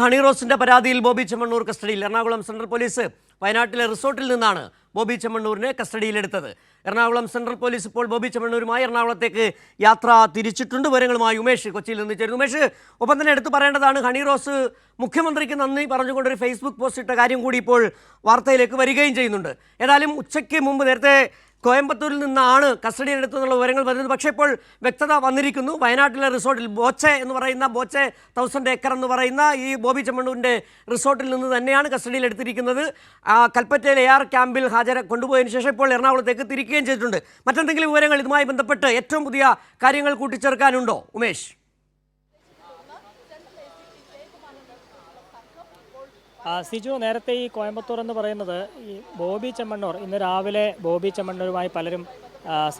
Honey റോസിന്റെ പരാതിയിൽ ബോബി ചെമ്മണ്ണൂർ കസ്റ്റഡിയിൽ. Ernakulam central police വയനാട്ടിലെ റിസോർട്ടിൽ നിന്നാണ് ബോബി ചെമ്മണ്ണൂരിനെ കസ്റ്റഡിയിലെടുത്തത്. എറണാകുളം സെൻട്രൽ പോലീസ് ഇപ്പോൾ ബോബി ചെമ്മണ്ണൂരുമായി എറണാകുളത്തേക്ക് യാത്ര തിരിച്ചിട്ടുണ്ട്. വിവരങ്ങളുമായി ഉമേഷ് കൊച്ചിയിൽ നിന്ന് ചേരുന്നു. ഉമേഷ് ഒപ്പം തന്നെ എടുത്തു പറയേണ്ടതാണ് ഹണി റോസ് മുഖ്യമന്ത്രിക്ക് നന്ദി പറഞ്ഞുകൊണ്ടൊരു ഫേസ്ബുക്ക് പോസ്റ്റ് ഇട്ട കാര്യം കൂടി ഇപ്പോൾ വാർത്തയിലേക്ക് വരികയും ചെയ്യുന്നുണ്ട്. ഏതായാലും ഉച്ചയ്ക്ക് മുമ്പ് നേരത്തെ കോയമ്പത്തൂരിൽ നിന്നാണ് കസ്റ്റഡിയിലെടുത്തെന്നുള്ള വിവരങ്ങൾ വരുന്നത്. പക്ഷേ ഇപ്പോൾ വ്യക്തത വന്നിരിക്കുന്നു. വയനാട്ടിലെ റിസോർട്ടിൽ ബോച്ചെ എന്ന് പറയുന്ന ബോച്ചെ തൗസൻഡ് ഏക്കർ എന്ന് പറയുന്ന ഈ ബോബി ചെമ്മണ്ണൂരിന്റെ റിസോർട്ടിൽ നിന്ന് തന്നെയാണ് കസ്റ്റഡിയിലെടുത്തിരിക്കുന്നത് ആ, കൽപ്പറ്റയിൽ എ ആർ ക്യാമ്പിൽ ഹാജര കൊണ്ടുപോയതിനു ശേഷം ഇപ്പോൾ എറണാകുളത്തേക്ക് തിരിക്കുകയും ചെയ്തിട്ടുണ്ട്. മറ്റെന്തെങ്കിലും വിവരങ്ങൾ ഇതുമായി ബന്ധപ്പെട്ട് ഏറ്റവും പുതിയ കാര്യങ്ങൾ കൂട്ടിച്ചേർക്കാനുണ്ടോ? ഉമേഷ്. സിജു നേരത്തെ ഈ കോയമ്പത്തൂർ എന്ന് പറയുന്നത് ഈ ബോബി ചെമ്മണ്ണൂർ ഇന്ന് രാവിലെ ബോബി ചെമ്മണ്ണൂരുമായി പലരും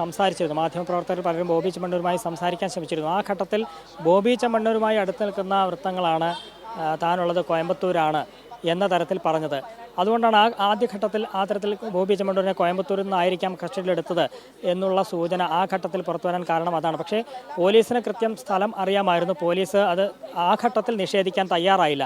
സംസാരിച്ചിരുന്നു. മാധ്യമപ്രവർത്തകർ പലരും ബോബി ചെമ്മണ്ണൂരുമായി സംസാരിക്കാൻ ശ്രമിച്ചിരുന്നു. ആ ഘട്ടത്തിൽ ബോബി ചെമ്മണ്ണൂരുമായി അടുത്ത് നിൽക്കുന്ന വൃത്തങ്ങളാണ് താനുള്ളത് കോയമ്പത്തൂരാണ് എന്ന തരത്തിൽ പറഞ്ഞത്. അതുകൊണ്ടാണ് ആ ആദ്യഘട്ടത്തിൽ ആ തരത്തിൽ ബോബി ചെമ്മണ്ടൂരിനെ കോയമ്പത്തൂരിൽ നിന്നായിരിക്കാം കസ്റ്റഡിയിലെടുത്തത് എന്നുള്ള സൂചന ആ ഘട്ടത്തിൽ പുറത്തു വരാൻ കാരണം അതാണ്. പക്ഷേ പോലീസിന് കൃത്യം സ്ഥലം അറിയാമായിരുന്നു. പോലീസ് അത് ആ ഘട്ടത്തിൽ നിഷേധിക്കാൻ തയ്യാറായില്ല.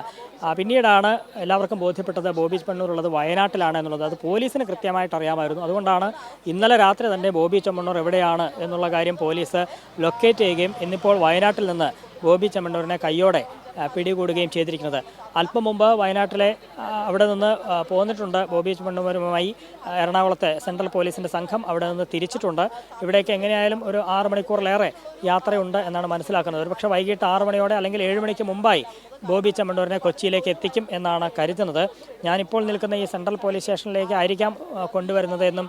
പിന്നീടാണ് എല്ലാവർക്കും ബോധ്യപ്പെട്ടത് ബോബി ചെമ്മണ്ണൂർ ഉള്ളത് വയനാട്ടിലാണ് എന്നുള്ളത്. അത് പോലീസിന് കൃത്യമായിട്ട് അറിയാമായിരുന്നു. അതുകൊണ്ടാണ് ഇന്നലെ രാത്രി തന്നെ ബോബി ചെമ്മണ്ണൂർ എവിടെയാണ് എന്നുള്ള കാര്യം പോലീസ് ലൊക്കേറ്റ് ചെയ്യുകയും ഇന്നിപ്പോൾ വയനാട്ടിൽ നിന്ന് ബോബി ചെമ്മണ്ണൂരിനെ കയ്യോടെ പിടികൂടുകയും ചെയ്തിരിക്കുന്നത്. അല്പം മുമ്പ് വയനാട്ടിലെ അവിടെ നിന്ന് പോന്നിട്ടുണ്ട് ബോബി ചെമ്മണ്ണൂരുമായി ആ, എറണാകുളത്തെ സെൻട്രൽ പോലീസിന്റെ സംഘം അവിടെ നിന്ന് തിരിച്ചിട്ടുണ്ട്. ഇവിടേക്ക് എങ്ങനെയായാലും ഒരു ആറ് മണിക്കൂറിലേറെ യാത്രയുണ്ട് എന്നാണ് മനസ്സിലാക്കുന്നത്. ഒരുപക്ഷെ വൈകിട്ട് ആറ് മണിയോടെ അല്ലെങ്കിൽ ഏഴ് മണിക്ക് മുമ്പായി ബോബി ചെമ്മണ്ണൂരിനെ കൊച്ചിയിലേക്ക് എത്തിക്കും എന്നാണ് കരുതുന്നത്. ഞാനിപ്പോൾ നിൽക്കുന്ന ഈ സെൻട്രൽ പോലീസ് സ്റ്റേഷനിലേക്ക് ആയിരിക്കാം കൊണ്ടുവരുന്നത് എന്നും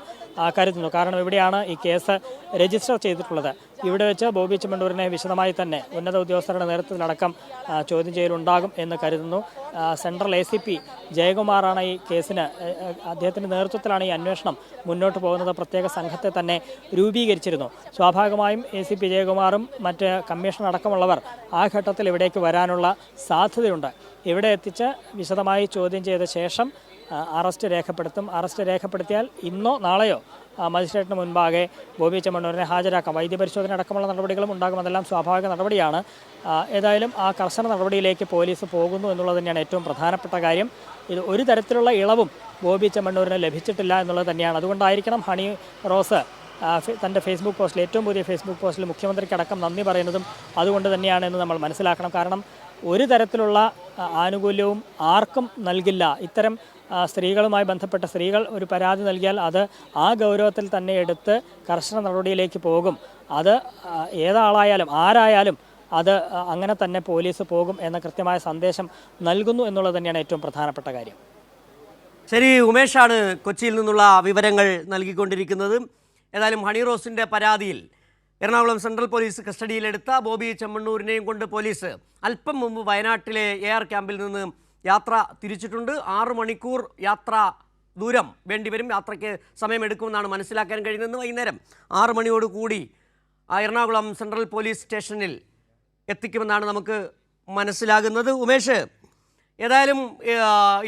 കരുതുന്നു. കാരണം ഇവിടെയാണ് ഈ കേസ് രജിസ്റ്റർ ചെയ്തിട്ടുള്ളത്. ഇവിടെ വെച്ച് ബോബി ചെമ്മണ്ണൂരിനെ വിശദമായി തന്നെ ഉന്നത ഉദ്യോഗസ്ഥരുടെ നേതൃത്വത്തിലടക്കം ചോദ്യം ചെയ്യലുണ്ടാകും എന്ന് കരുതുന്നു. സെൻട്രൽ എ സി പി ജയകുമാറാണ് ഈ കേസിന് അദ്ദേഹത്തിന്റെ നേതൃത്വത്തിലാണ് ഈ അന്വേഷണം മുന്നോട്ട് പോകുന്നത്. പ്രത്യേക സംഘത്തെ തന്നെ രൂപീകരിച്ചിരുന്നു. സ്വാഭാവികമായും എ സി പി ജയകുമാറും മറ്റ് കമ്മീഷൻ അടക്കമുള്ളവർ ആ ഘട്ടത്തിൽ ഇവിടേക്ക് വരാനുള്ള സാധ്യതയുണ്ട്. ഇവിടെ എത്തിച്ച് വിശദമായി ചോദ്യം ചെയ്ത ശേഷം അറസ്റ്റ് രേഖപ്പെടുത്തും. അറസ്റ്റ് രേഖപ്പെടുത്തിയാൽ ഇന്നോ നാളെയോ മജിസ്ട്രേറ്റിന് മുൻപാകെ ബോബി ചെമ്മണ്ണൂരിനെ ഹാജരാക്കാം. വൈദ്യപരിശോധന അടക്കമുള്ള നടപടികളും ഉണ്ടാകും. അതെല്ലാം സ്വാഭാവിക നടപടിയാണ്. ഏതായാലും ആ കർശന നടപടിയിലേക്ക് പോലീസ് പോകുന്നു എന്നുള്ളത് തന്നെയാണ് ഏറ്റവും പ്രധാനപ്പെട്ട കാര്യം. ഇത് ഒരു തരത്തിലുള്ള ഇളവും ബോബി ചെമ്മണ്ണൂരിന് ലഭിച്ചിട്ടില്ല എന്നുള്ളത് തന്നെയാണ്. അതുകൊണ്ടായിരിക്കണം ഹണി റോസ് തന്റെ ഫേസ്ബുക്ക് പോസ്റ്റിൽ ഏറ്റവും പുതിയ ഫേസ്ബുക്ക് പോസ്റ്റിൽ മുഖ്യമന്ത്രിക്കടക്കം നന്ദി പറയുന്നതും അതുകൊണ്ട് തന്നെയാണെന്ന് നമ്മൾ മനസ്സിലാക്കണം. കാരണം ഒരു തരത്തിലുള്ള ആനുകൂല്യവും ആർക്കും നൽകില്ല. ഇത്തരം സ്ത്രീകളുമായി ബന്ധപ്പെട്ട സ്ത്രീകൾ ഒരു പരാതി നൽകിയാൽ അത് ആ ഗൗരവത്തിൽ തന്നെ എടുത്ത് കർശന നടപടിയിലേക്ക് പോകും. അത് ഏതാളായാലും ആരായാലും അത് അങ്ങനെ തന്നെ പോലീസ് പോകും എന്ന കൃത്യമായ സന്ദേശം നൽകുന്നു എന്നുള്ളത് തന്നെയാണ് ഏറ്റവും പ്രധാനപ്പെട്ട കാര്യം. ശരി ഉമേഷാണ് കൊച്ചിയിൽ നിന്നുള്ള വിവരങ്ങൾ നൽകിക്കൊണ്ടിരിക്കുന്നത്. ഏതായാലും ഹണി റോസിന്റെ പരാതിയിൽ എറണാകുളം സെൻട്രൽ പോലീസ് കസ്റ്റഡിയിലെടുത്ത ബോബി ചെമ്മണ്ണൂരിനെയും കൊണ്ട് പോലീസ് അല്പം മുമ്പ് വയനാട്ടിലെ എ ആർ ക്യാമ്പിൽ നിന്ന് യാത്ര തിരിച്ചിട്ടുണ്ട്. ആറ് മണിക്കൂർ യാത്ര ദൂരം വേണ്ടിവരും യാത്രയ്ക്ക് സമയമെടുക്കുമെന്നാണ് മനസ്സിലാക്കാൻ കഴിയുന്നത് വൈകുന്നേരം ആറ് മണിയോട് കൂടി എറണാകുളം സെൻട്രൽ പോലീസ് സ്റ്റേഷനിൽ എത്തിക്കുമെന്നാണ് നമുക്ക് മനസ്സിലാകുന്നത്. ഉമേഷ് ഏതായാലും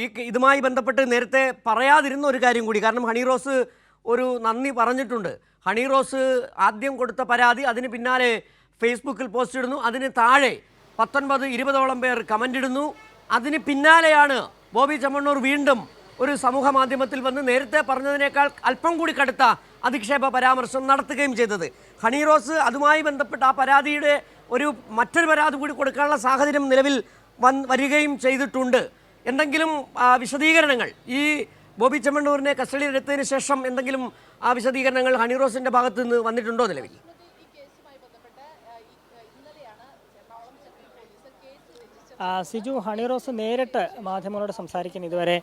ഈ ഇതുമായി ബന്ധപ്പെട്ട് നേരത്തെ പറയാതിരുന്ന ഒരു കാര്യം കൂടി. കാരണം ഹണി റോസ് ഒരു നന്ദി പറഞ്ഞിട്ടുണ്ട്. ഹണി റോസ് ആദ്യം കൊടുത്ത പരാതി അതിന് പിന്നാലെ ഫേസ്ബുക്കിൽ പോസ്റ്റ് ഇടുന്നു. അതിന് താഴെ പത്തൊൻപത് ഇരുപതോളം പേർ കമന്റ് ഇടുന്നു. അതിന് പിന്നാലെയാണ് ബോബി ചമ്മണ്ണൂർ വീണ്ടും ഒരു സമൂഹ മാധ്യമത്തിൽ വന്ന് നേരത്തെ പറഞ്ഞതിനേക്കാൾ അല്പം കൂടി കടുത്ത അധിക്ഷേപ പരാമർശം നടത്തുകയും ചെയ്തത്. ഹണി റോസ് അതുമായി ബന്ധപ്പെട്ട ആ പരാതിയുടെ ഒരു മറ്റൊരു പരാതി കൂടി കൊടുക്കാനുള്ള സാഹചര്യം നിലവിൽ വൻ വരികയും ചെയ്തിട്ടുണ്ട്. എന്തെങ്കിലും വിശദീകരണങ്ങൾ ഈ ബോബി ചെമ്മണ്ണൂരിനെ കസ്റ്റഡിയിലെടുത്തതിന് ശേഷം എന്തെങ്കിലും ആ വിശദീകരണങ്ങൾ ഹണി റോസിന്റെ ഭാഗത്തുനിന്ന് വന്നിട്ടുണ്ടോ നിലവിൽ ആ, സിജു ഹണിറോസ് നേരിട്ട് മാധ്യമങ്ങളോട് സംസാരിക്കാൻ ഇതുവരെ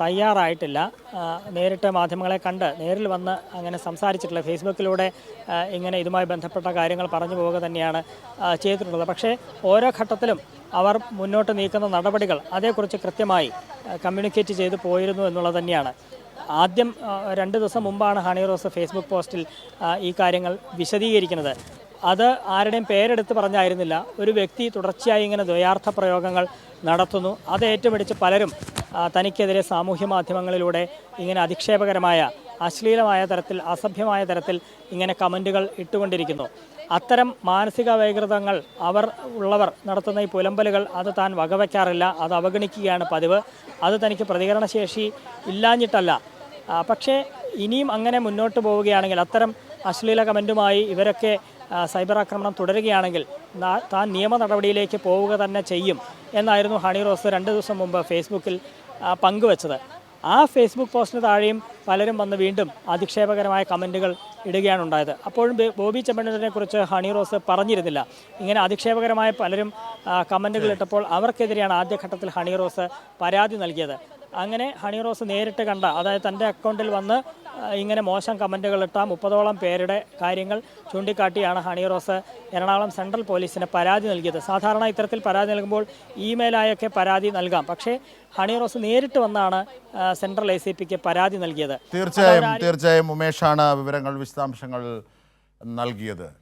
തയ്യാറായിട്ടില്ല. നേരിട്ട് മാധ്യമങ്ങളെ കണ്ട് നേരിൽ വന്ന് അങ്ങനെ സംസാരിച്ചിട്ടില്ല. ഫേസ്ബുക്കിലൂടെ ഇങ്ങനെ ഇതുമായി ബന്ധപ്പെട്ട കാര്യങ്ങൾ പറഞ്ഞു പോവുക തന്നെയാണ് ചെയ്തിട്ടുള്ളത്. പക്ഷേ ഓരോ ഘട്ടത്തിലും അവർ മുന്നോട്ട് നീക്കുന്ന നടപടികൾ അതേക്കുറിച്ച് കൃത്യമായി കമ്മ്യൂണിക്കേറ്റ് ചെയ്തു പോയിരുന്നു എന്നുള്ളത് തന്നെയാണ്. ആദ്യം രണ്ട് ദിവസം മുമ്പാണ് ഹണി റോസ് ഫേസ്ബുക്ക് പോസ്റ്റിൽ ഈ കാര്യങ്ങൾ വിശദീകരിക്കുന്നത്. അത് ആരുടെയും പേരെടുത്ത് പറഞ്ഞായിരുന്നില്ല. ഒരു വ്യക്തി തുടർച്ചയായി ഇങ്ങനെ ദ്വയാർത്ഥ പ്രയോഗങ്ങൾ നടത്തുന്നു. അത് ഏറ്റുപിടിച്ച് പലരും തനിക്കെതിരെ സാമൂഹ്യ മാധ്യമങ്ങളിലൂടെ ഇങ്ങനെ അധിക്ഷേപകരമായ അശ്ലീലമായ തരത്തിൽ അസഭ്യമായ തരത്തിൽ ഇങ്ങനെ കമന്റുകൾ ഇട്ടുകൊണ്ടിരിക്കുന്നു. അത്തരം മാനസിക വൈകൃതങ്ങൾ അവർ ഉള്ളവർ നടത്തുന്ന ഈ പുലമ്പലുകൾ അത് താൻ വകവയ്ക്കാറില്ല അത് അവഗണിക്കുകയാണ് പതിവ്. അത് തനിക്ക് പ്രതികരണശേഷി ഇല്ലാഞ്ഞിട്ടല്ല. പക്ഷേ ഇനിയും അങ്ങനെ മുന്നോട്ട് പോവുകയാണെങ്കിൽ അത്തരം അശ്ലീല കമന്റുമായി ഇവരൊക്കെ സൈബർ ആക്രമണം തുടരുകയാണെങ്കിൽ താൻ നിയമ നടപടിയിലേക്ക് പോവുക തന്നെ ചെയ്യും എന്നായിരുന്നു ഹണി റോസ് രണ്ട് ദിവസം മുമ്പ് ഫേസ്ബുക്കിൽ പങ്കുവച്ചത്. ആ ഫേസ്ബുക്ക് പോസ്റ്റിന് താഴെയും പലരും വന്ന് വീണ്ടും അധിക്ഷേപകരമായ കമന്റുകൾ ഇടുകയാണ് ഉണ്ടായത്. അപ്പോഴും ബോബി ചെമ്മണ്ണൂരിനെ കുറിച്ച് ഹണി റോസ് പറഞ്ഞിരുന്നില്ല. ഇങ്ങനെ അധിക്ഷേപകരമായ പലരും കമന്റുകൾ ഇട്ടപ്പോൾ അവർക്കെതിരെയാണ് ആദ്യഘട്ടത്തിൽ ഹണി റോസ് പരാതി നൽകിയത്. അങ്ങനെ ഹണി റോസ് നേരിട്ട് കണ്ട അതായത് തന്റെ അക്കൗണ്ടിൽ വന്ന് ഇങ്ങനെ മോശം കമന്റുകൾ ഇട്ട മുപ്പതോളം പേരുടെ കാര്യങ്ങൾ ചൂണ്ടിക്കാട്ടിയാണ് ഹണി റോസ് എറണാകുളം സെൻട്രൽ പോലീസിന് പരാതി നൽകിയത്. സാധാരണ ഇത്തരത്തിൽ പരാതി നൽകുമ്പോൾ ഇമെയിലായൊക്കെ പരാതി നൽകാം. പക്ഷേ ഹണി റോസ് നേരിട്ട് വന്നാണ് സെൻട്രൽ എ സി പിക്ക് പരാതി നൽകിയത്. തീർച്ചയായും തീർച്ചയായും ഉമേഷാണ് വിവരങ്ങൾ വിശദാംശങ്ങൾ നൽകിയത്.